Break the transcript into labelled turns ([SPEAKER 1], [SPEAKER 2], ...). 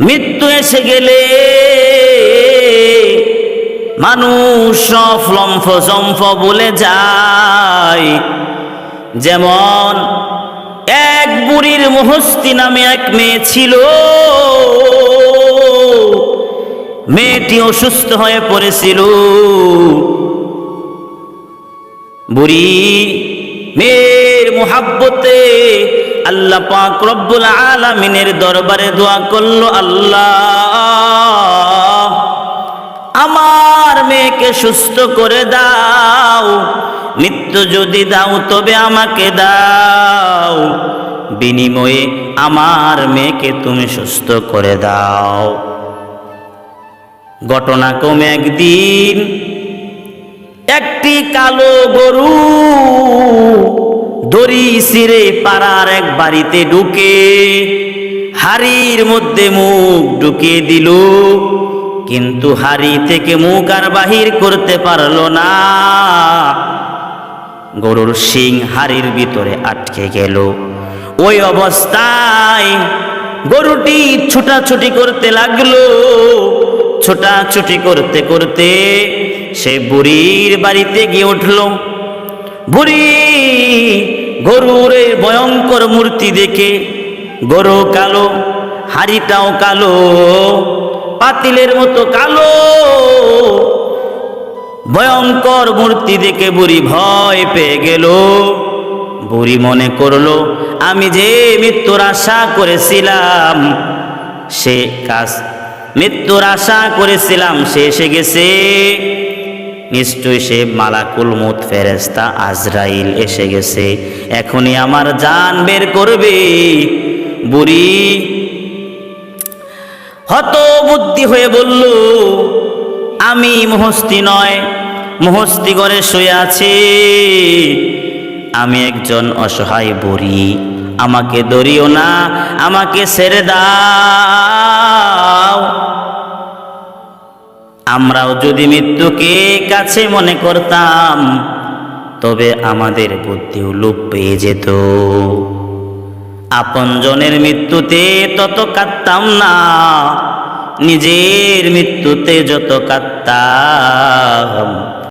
[SPEAKER 1] মৃত্যু এসে গেলে মানুষ সব লম্ফ জম্ফ বলে যায়। যেমন এক বুড়ির মহস্তি নামে এক মেয়ে ছিল। মেয়েটি অসুস্থ হয়ে পড়েছিল। বুড়ি মেয়ের মোহাব্বতে আল্লাহ পাক রব্বুল আলামিনের দরবারে দোয়া করল, আল্লাহ, আমার মেয়েকে সুস্থ করে দাও নিত্য যদি দাও তবে আমাকে দাও, বিনিময়ে আমার মেয়েকে তুমি সুস্থ করে দাও। ঘটনা কমে একদিন, একটি কালো গরু দড়ি সিরে পাড়ার এক বাড়িতে ঢুকে হাড়ির মধ্যে মুখ ঢুকিয়ে দিল। কিন্তু হাড়ি থেকে মুখ আর বাহির করতে পারল না। গরুর শিং হাড়ির ভিতরে আটকে গেল। ওই অবস্থায় গরুটি ছুটাছুটি করতে লাগল। ছোটাছুটি করতে করতে সে বুড়ির বাড়িতে গিয়ে উঠল। বুড়ি গরুর এই ভয়ঙ্কর মূর্তি দেখে, গরু কালো, হাড়িটাও কালো, পাতিলের মতো কালো। ভয়ঙ্কর মূর্তি দেখে বুড়ি ভয় পেয়ে গেল। বুড়ি মনে করল, আমি যে মৃত্যুর আশা করেছিলাম, সে কাজ, মৃত্যুর আশা করেছিলাম, সে এসে গেছে। নিশ্চয়ই সে মালাকুল মুত ফেরেস্তা আজরাইল এসে গেছে। এখনই আমার জান বের করবে। বুড়ি হত বুদ্ধি হয়ে বলল, আমি মহস্তি নয়, মহস্তি করে শুয়ে আছি। আমি একজন অসহায় বুড়ি, আমাকে ধরিও না, আমাকে ছেড়ে দাও। আমরাও যদি মৃত্যুকে কাছে মনে করতাম, তবে আমাদের বুদ্ধিও লোপ পেয়ে যেত। আপনজনের মৃত্যুতে তত কাঁদতাম না, নিজের মৃত্যুতে যত কাঁদতাম।